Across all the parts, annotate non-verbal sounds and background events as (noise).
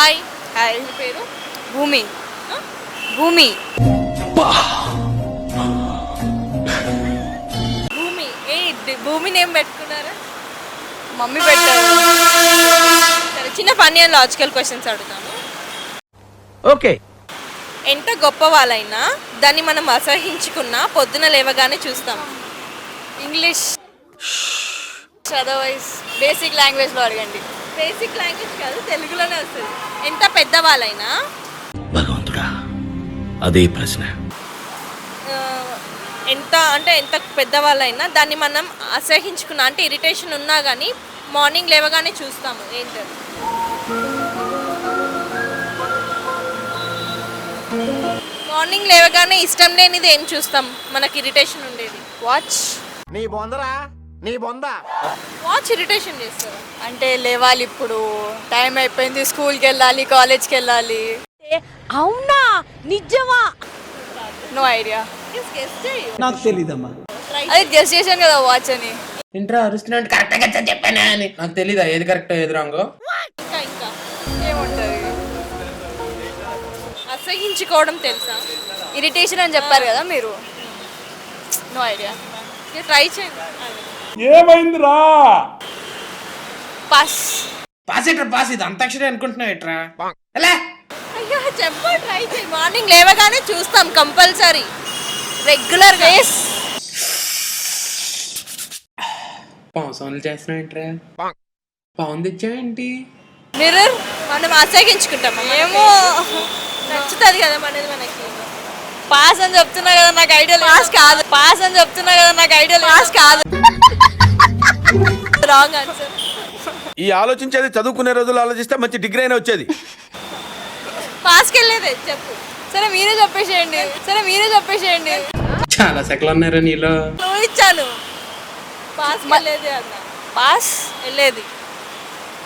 Hi. మీ పేరు? భూమి. భూమి. భూమి. ఏ భూమి నేమ్ పెట్టుకున్నారా? మమ్మీ పెట్టారు. సరే చిన్న ఫన్నీ అండ్ లాజికల్ క్వశ్చన్స్ అడుగుతాను. ఓకే. ఎంత గొప్ప వాళ్ళైనా దాన్ని మనం అసహించుకున్న పొద్దున లేవగానే చూస్తాం. ఇంగ్లీష్. అదర్వైజ్ బేసిక్ లాంగ్వేజ్లో అడగండి. బేసిక్ లాంగ్వేజ్ కాదు తెలుగులోనే వస్తుంది. ఎంత పెద్ద వాళ్ళైనా. భగవంతుడా అదే ప్రశ్న. ఎంత అంటే ఎంత పెద్దవాళ్ళైనా దాన్ని మనం అసహించుకున్న అంటే ఇరిటేషన్ ఉన్నా కానీ మార్నింగ్ లేవగానే చూస్తాము ఏంటది మార్నింగ్ లేవగానే ఇష్టం లేనిది ఏం చూస్తాం? మనకి ఇరిటేషన్ ఉండేది. వాచ్. నీ బొందరా? నీ బొంద. వాచ్ ఇరిటేషన్ చేస్తారు. అంటే లేవాలి ఇప్పుడు టైం అయిపోయింది స్కూల్కి వెళ్ళాలి కాలేజ్కి వెళ్ళాలి. అవునా? నిజమా? నో ఐడియా నాకు తెలీదమ్మా. అదే గెస్ట్ చేశాను కదా వాచ్ అని. ఇంట్రా అరుస్తున్నాడు కరెక్ట్గా చెప్పానా అని. నాకు తెలీదా ఏది కరెక్ట్ ఏది రాంగో ఇంకా ఇంకా. ఏముంటుంది? అసహించుకోవడం తెలుసా? ఇరిటేషన్ అని చెప్పారు కదా మీరు? నో ఐడియా ట్రై చేయండి. పాస్. పాస్ ఇట్రా పాస్? ఇది అంతాక్షరి అనుకుంటున్నావు ఎలా అయ్యో చెప్పు ట్రై చేయి. మార్నింగ్ లేవగానే చూస్తాం కంపల్సరీ. రెగ్యులర్ వేస్ పావు సోన్లు చేస్తున్నావు ఇట్రా పావును తెచ్చావేంటి మిర్రర్ మనం అసహించుకుంటాం ఏమో. నచ్చుతుంది కదా మనది మనకి. పాస్ అని చెప్తున్నా కదా నాకు ఐడియా పాస్ కాదు. పాస్ అని చెప్తున్నా కదా నాకు ఐడియా పాస్ కాదు. రాంగ్ ఆన్సర్ ఈ ఆలోచించేది చదువుకునే రోజులు ఆలోచిస్తే మంచి డిగ్రీ అయినా వచ్చేది. పాస్కి వెళ్ళేదే చెప్పు. సరే మీరే చెప్పేసేయండి. సరే మీరే చెప్పేసేయండి. చాలా సెకలు ఉన్నారా నీలో. నువ్వు ఇచ్చాను. పాస్కి వెళ్ళేది అన్న. పాస్ వెళ్ళేది.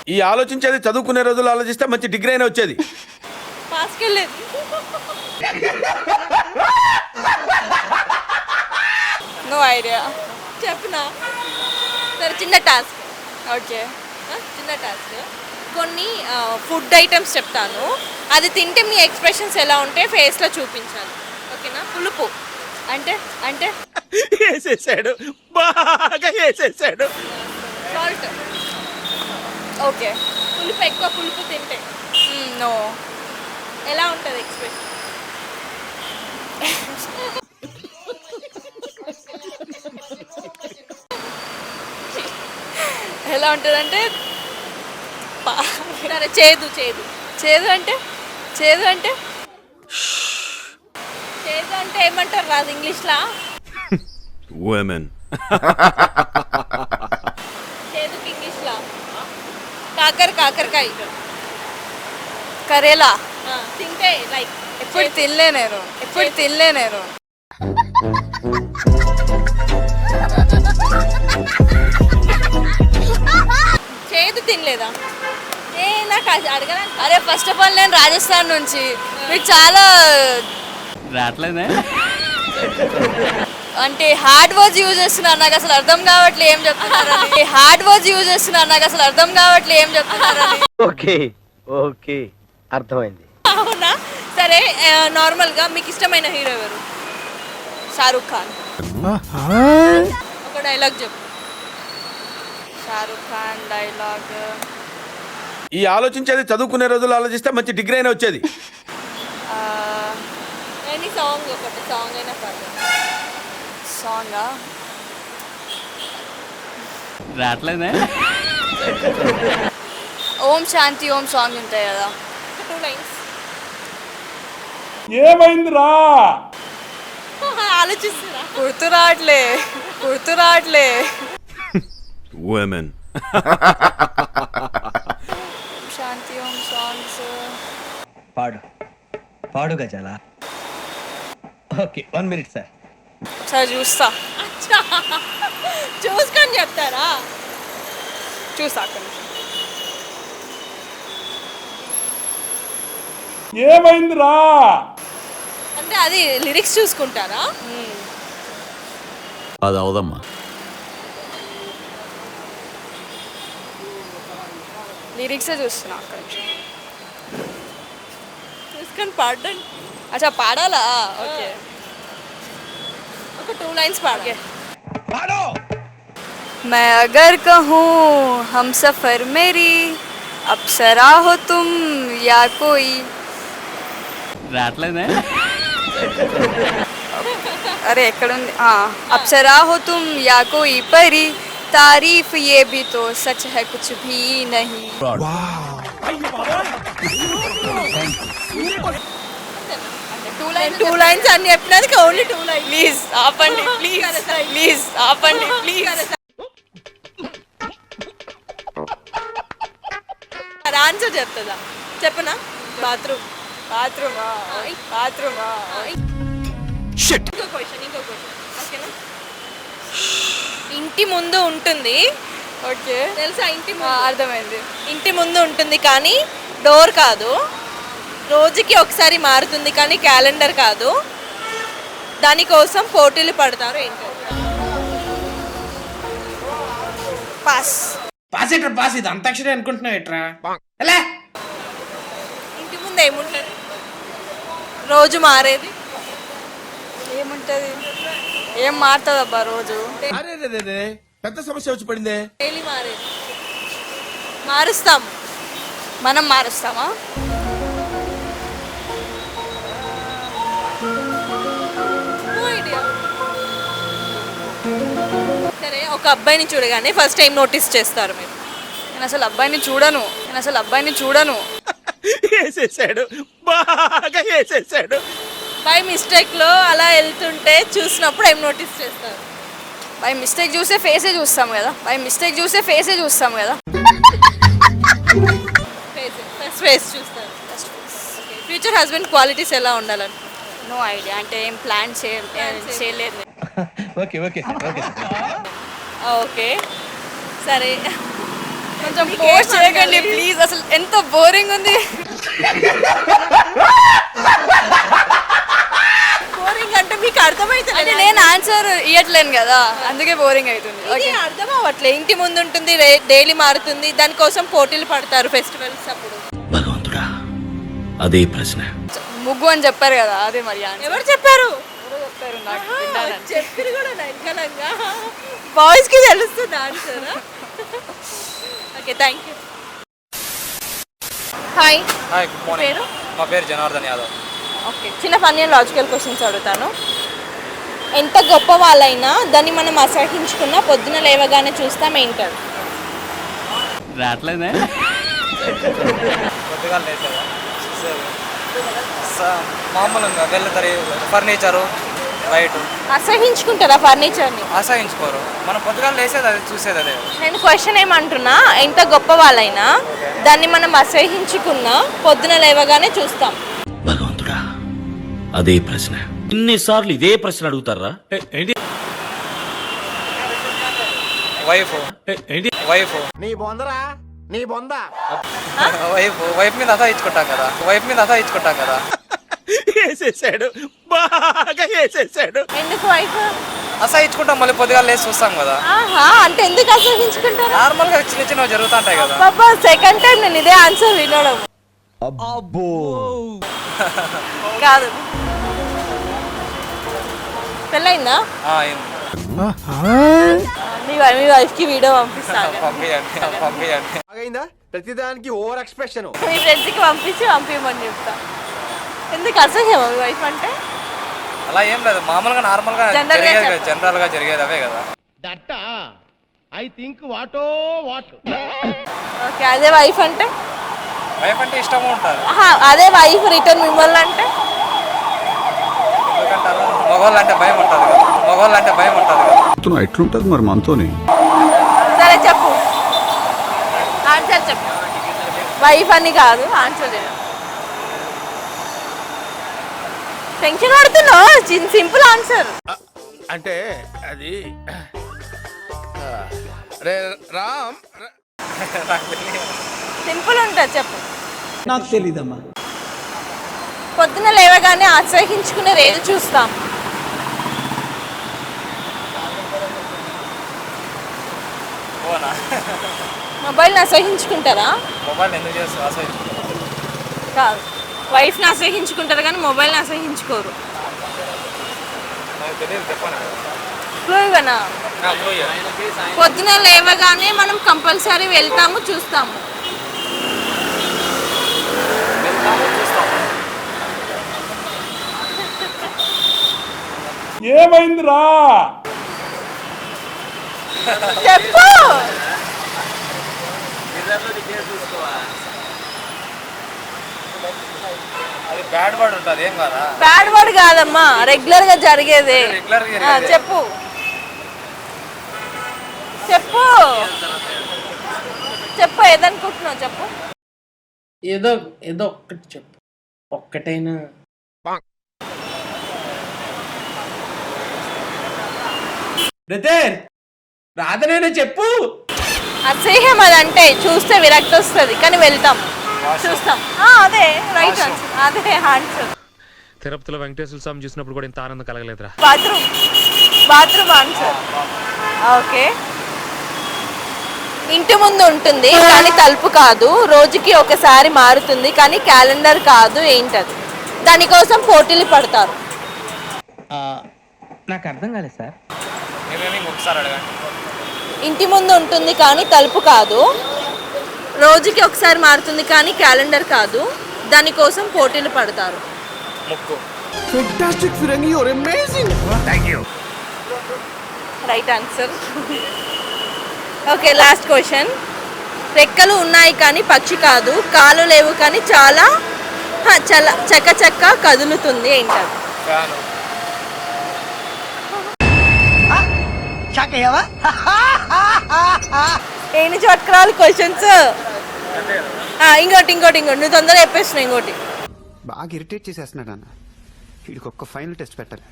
ఈ ఆలోచించేది చదువుకునే రోజులు ఆలోచిస్తే మంచి డిగ్రీ అయినా వచ్చేది. పాస్కి వెళ్ళేది. నో ఐడియా చెప్పునా? సరే చిన్న టాస్క్. ఓకే. చిన్న టాస్క్. కొన్ని ఫుడ్ ఐటమ్స్ చెప్తాను. అది తింటే మీ ఎక్స్ప్రెషన్స్ ఎలా ఉంటే ఫేస్లో చూపించాలి. ఓకేనా? పులుపు. అంటే అంటే? వేసేసాడు. బాగా వేసేసాడు. సాల్ట్. ఓకే. పులుపు ఎక్కువ పులుపు తింటే. నో. ఎలా ఉంటుంది ఎక్స్ప్రెషన్? ఎలా ఉంటుందంటే పా- సరే చేదు చేదు. చేదు అంటే చేదు అంటే చేదు అంటే ఏమంటారు రాదు ఇంగ్లీష్లా? ఉమెన్ చేదుకి ఇంగ్లీష్లా? కాకర కాకరకాయ. కరేలా. తింటే లైక్ ఎప్పుడు తినలే నేను. ఎప్పుడు తినలే నేను. అరే ఫస్ట్ ఆఫ్ ఆల్ నేను రాజస్థాన్ నుంచి. మీకు చాలా రావట్లేదే? అంటే హార్డ్ వర్డ్స్ యూజ్ చేస్తున్నారు. నాకు అసలు అర్థం కావట్లే ఏం చెప్తున్నారని. హార్డ్ వర్డ్స్ యూజ్ చేస్తున్నారు. నాకు అసలు అర్థం కావట్లే ఏం చెప్తున్నారని. Okay okay. అర్థమైంది. అవునా? సరే ఆ, నార్మల్గా మీకు ఇష్టమైన హీరో ఎవరు? షారూక్ ఖాన్. ఒక డైలాగ్ చెప్పు. షారూక్ ఖాన్ డైలాగ్ ఈ ఆలోచించేది చదువుకునే రోజులు ఆలోచిస్తే మంచి డిగ్రీ అయినా వచ్చేది. ఎనీ సాంగ్ ఒకటి సాంగ్ అయినా పర్లేదు. సాంగా? రావట్లేదే? ఓం శాంతి ఓం సాంగ్ ఉంటాయి కదా. టూ లైన్స్ ఏమైందిరా? (laughs) ఆలోచిస్తున్నా. గుర్తు రావట్లే గుర్తు రావట్లే. ఉమెన్ ఓం (laughs) శాంతి ఓం సాంగ్స్ పాడు. పాడు Gajala. Okay one minute sir. సరే చూస్తా. అచ్చా. చూసుకొని చెప్తారా? చూస్తా. ఏమైందిరా? అంటే అది లిరిక్స్ చూసుకుంటారా? అది అవదమ్మా. లిరిక్సే చూస్తున్నా అక్కడ నుంచి కానీ పాడండి అచ్చా పాడాలా ఓకే ఒక టూ లైన్స్ పాడే मैं अगर कहूँ हम सफ़र मेरी अप्सरा हो तुम या कोई రావట్లేదే अरे ఎక్కడుంది ఆ, अप्सरा हो तुम या कोई परी तारीफ ये भी तो सच है कुछ भी नहीं టూ లైన్ టూ లైన్స్ అన్ని చెప్పినందుకు ఓన్లీ టూ లైన్స్ ప్లీజ్ ఆపండి ప్లీజ్ ప్లీజ్ ఆపండి ప్లీజ్ ఆన్సర్ చెప్తుందా చెప్పనా బాత్రూమ్ బాత్రూమా బాత్రూమా ఇంకో క్వశ్చన్ ఇంకో క్వశ్చన్ ఓకేనా ఇంటి ముందు ఉంటుంది. ఓకే. తెలుసా ఇంటి ముందు? అర్థమైంది. ఇంటి ముందు ఉంటుంది కానీ డోర్ కాదు. రోజుకి ఒకసారి మారుతుంది కానీ క్యాలెండర్ కాదు. దానికోసం పోటీలు పడతారు ఏంటో. పాస్. పాస్ ఎట్రా పాస్? ఇది అంతాక్షరి అనుకుంటున్నావు ఎట్రా? ఎలా ఇంటి ముందు ఏముంటుంది? రోజు మారేది? ఏముంటది? ఏం మారుతుందబ్బా రోజు? అరే. పెద్ద సమస్య వచ్చి పడిందే. డైలీ మారేది మారుస్తాం. మనం మారుస్తామా. సరే ఒక అబ్బాయిని చూడగానే ఫస్ట్ టైం నోటీస్ చేస్తారు మీరు. నేను అసలు అబ్బాయిని చూడను. నేను అసలు అబ్బాయిని చూడను. (laughs) వేసేసాడు. బాగా వేసేసాడు. బై మిస్టేక్లో అలా వెళ్తుంటే చూసినప్పుడు ఏం నోటీస్ చేస్తారు. బై మిస్టేక్ చూసే ఫేసే చూస్తాం కదా. బై మిస్టేక్ చూసే ఫేసే చూస్తాం కదా. ఫేస్ ఫస్ట్ ఫేస్ చూస్తారు. ఫ్యూచర్ హస్బెండ్ క్వాలిటీస్ ఎలా ఉండాలని? నో ఐడియా అంటే ఏం ప్లాన్ చేయ చేయలేదు. Okay okay sir okay sir okay సరే. కొంచెం పోస్ట్ చేయకండి? ప్లీజ్ అసలు ఎంత బోరింగ్ ఉంది (laughs) బోరింగ్ అంటే మీకు అర్థమైతే అంటే నేను ఆన్సర్ ఇవ్వట్లేను కదా అందుకే బోరింగ్ అవుతుంది. ఇది అర్థం అవ్వట్లే ఇంటి ముందు ఉంటుంది డైలీ మారుతుంది దానికోసం పోటీలు పడతారు ఫెస్టివల్స్ అప్పుడు. భగవంతుడా అదే ప్రశ్న. ముగ్గు అని చెప్పారు కదా అదే మరి. ఎవరు చెప్పారు? ఎవరో చెప్పారు నాకు కూడా బాయ్స్కి తెలుస్తుంది answer okay thank you hi hi good morning పేరు? మా పేరు జనార్దన్ యాదవ్. ఓకే చిన్న ఫన్నీ అండ్ లాజికల్ క్వశ్చన్స్ అడుగుతాను. ఎంత గొప్ప వాళ్ళైనా దాన్ని మనం అసహించుకున్న పొద్దున లేవగానే చూస్తాం ఏంటారు రావట్లేదే? కొద్దిగా మామూలుగా వెళ్తారు ఫర్నిచరు బయట అసహించుకుంటారా ఫర్నిచర్ని? ఆశ్రయించుకోరు మనం పొద్దుగా లేసేది అది చూసేది అదే. నేను క్వశ్చన్ ఏమంటున్నా ఎంత గొప్ప వాళ్ళైనా దాన్ని మనం అసహించుకున్న పొద్దున లేవగానే చూస్తాం. భగవంతుడా అదే ప్రశ్న. ఇన్నిసార్లు ఇదే ప్రశ్న అడుగుతారా? వైఫ్. వైఫ్. నీ బొందరా? నీ బొంద? వైఫ్. వైఫ్ మీద అసహించుకుంటాం కదా. వైఫ్ మీద అసహించుకుంటాం కదా. వేసేసాడు. బాగా వేసేసాడు. ఎందుకు వైఫ్? అసహించుకుంటాం మళ్ళీ పొద్దుగా లేసి చూస్తాం కదా. ఆహా అంటే ఎందుకు అసహించుకుంటారు నార్మల్గా చిన్న చిన్నవి జరుగుతుంటాయి కదా. సెకండ్ టైం నేను ఇదే ఆన్సర్ వినడం. కాదు. అయింది. మీ వై- మీ వైఫ్కి వీడియో పంపిస్తాను. ప్రతిదానికి ఓవర్ ఎక్స్ప్రెషన్ మీ ఫ్రెండ్స్కి పంపించి పంపించమని చెప్తా. ఎందుకు అసహ్యమా మీ వైఫ్ అంటే? అలా ఏం లేదు మామూలుగా నార్మల్గా General గా జరిగేది కదా చెప్పు. జనరల్గా జరిగేది అవే కదా. ఐ థింక్ వాటో వాట్. ఓకే అదే వైఫ్ అంటే? వైఫ్ అంటే ఇష్టం ఉంటుంది ఆహా, అదే వైఫ్ రిటర్న్ మిమ్మల్ని అంటే? ఎందుకంటారు మగవాళ్ళు అంటే భయం ఉంటుంది కదా. మగవాళ్ళు అంటే భయం ఉంటుంది కదా. ఎట్లుంటది మరి మనతోని? సరే చెప్పు. ఆన్సర్ చెప్పు. వైఫ్ అని కాదు ఆన్సర్ చెప్పు. టెన్షన్ పడుతున్నావు? Simple answer. అంటే అది రామ్. సింపుల్ ఉంటుంది చెప్పు. నాకు తెలీదమ్మా. పొద్దున లేవగానే అసహించుకునేది ఏది చూస్తాం. మొబైల్ని అసహించుకుంటారా మొబైల్ ఎందుకు కాదు. వైఫ్ని అసహించుకుంటారు కానీ మొబైల్ని అసహించుకోరు పొద్దున లేవగానే మనం కంపల్సరీ వెళ్తాము చూస్తాము. ఏమైందిరా? చెప్పు. అది బ్యాడ్ వర్డ్ ఉంటుంది ఏం కదా? బ్యాడ్ వర్డ్ కాదమ్మా రెగ్యులర్గా జరిగేదే. రెగ్యులర్గా ఆ, చెప్పు. చెప్పు. చెప్పు ఏదనుకుంటున్నావు చెప్పు. ఏదో ఏదో ఒక్కటి చెప్పు. ఒక్కటైనా బ్రదర్ రాదనైనా చెప్పు. అసహ్యం అదంటే చూస్తే విరక్తి వస్తుంది కానీ వెళ్తాం. చూస్తాం. ఆ, అదే రైట్ ఆన్సర్ అదే ఆన్సర్ తిరుపతిలో వెంకటేశ్వర స్వామి చూసినప్పుడు కూడా ఇంత ఆనందం కలగలేదురా. Bathroom bathroom answer okay. ఇంటి ముందు ఉంటుంది కానీ తలుపు కాదు. రోజుకి ఒకసారి మారుతుంది కానీ క్యాలెండర్ కాదు ఏంటది. దానికోసం పోటీలు పడతారు. నాకు అర్థం కాలేదు సార్. ఇంటి ముందు ఉంటుంది కానీ తలుపు కాదు. రోజుకి ఒకసారి మారుతుంది కానీ క్యాలెండర్ కాదు. దానికోసం పోటీలు పడతారు. ముక్కు. Fantastic ఫిరంగి your amazing right answer okay last question రెక్కలు ఉన్నాయి కానీ పక్షి కాదు. కాలు లేవు కానీ చాలా హ, చల చక్క చక్క కదులుతుంది ఏంటది? ఫ్యాను (laughs) ఏ నుంచి పట్టుకురావాలి? క్వశ్చన్స్ ఇంకోటి ఇంకోటి ఇంకోటి. నువ్వు తొందరగా చెప్పేస్తున్నావు ఇంకోటి. బాగా ఇరిటేట్ చేసేస్తున్నాడు అన్న వీడికి ఒక్క ఫైనల్ టెస్ట్ పెట్టాలి.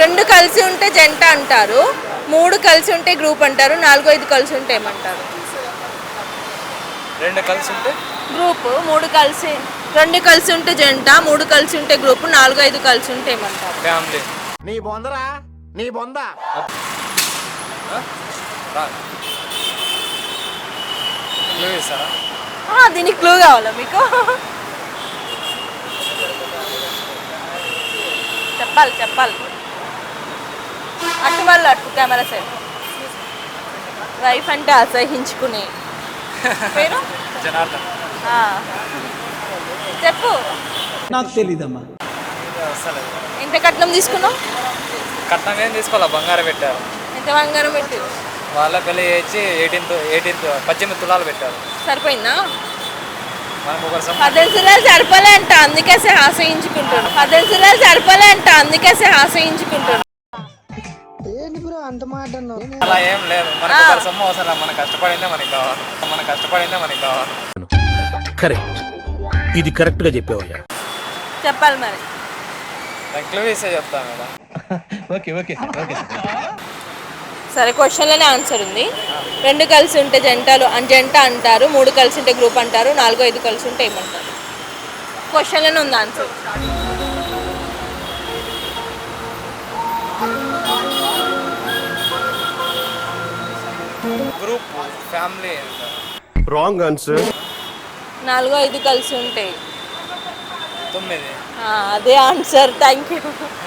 రెండు కలిసి ఉంటే జంట అంటారు మూడు కలిసి ఉంటే గ్రూప్ అంటారు నాలుగు ఐదు కలిసి ఉంటే ఏమంటారు? రెండు కలిసి ఉంటే? గ్రూప్ మూడు కలిసి రెండు కలిసి ఉంటే జంట మూడు కలిసి ఉంటే గ్రూప్ నాలుగు ఐదు కలిసి ఉంటే ఏమంటారు? ఫ్యామిలీ నీ బొందరా? నీ బొంద. దీనికి క్లూ కావాలా మీకు? చెప్పాలి చెప్పాలి. అటు వాళ్ళు అటు కెమెరా సైడ్ వైఫ్ అంటే అసహించుకునే. పేరు? జనార్దన్. చెప్పు. నాకు తెలీదమ్మా. ఎంత కట్నం తీసుకున్నావు? కట్నం ఏం తీసుకోవాలా? బంగారం పెట్టారు. ఎంత బంగారం పెట్టి వాళ్ళ పెళ్ళి చేసి ఎయిటీన్త్ ఎయిటీన్త్ పద్దెనిమిది తులాలు పెట్టారు. సరిపోయిందా? పద్దెనిమిది సిరాలు సరిపోలే అంట అందుకేసే ఆశ్రయించుకుంటాడు పద్దెనిమిది సిరాలు సరిపోలే అంట అందుకేసే ఆశ్రయించుకుంటాడు అలా ఏం లేదు. మనకు సొమ్ము అవసరం మన కష్టపడిందే మనకి కావాలి. మన కష్టపడిందే మనకి కావాలి. కరెక్ట్. ఇది కరెక్ట్గా చెప్పావయ్యా. చెప్పాలి మరి. క్లూ ఇస్తే చెప్తాను కదా ఓకే ఓకే ఓకే సరే క్వశ్చన్లోనే ఆన్సర్ ఉంది. రెండు కలిసి ఉంటే జంటలు అన్- జంట అంటారు మూడు కలిసి ఉంటే గ్రూప్ అంటారు నాలుగు ఐదు కలిసి ఉంటే ఏమంటారు? క్వశ్చన్లోనే ఉంది answer. Group family wrong answer నాలుగు ఐదు కలిసి ఉంటాయి తొమ్మిది. ఆ, అదే ఆన్సర్ థ్యాంక్ యూ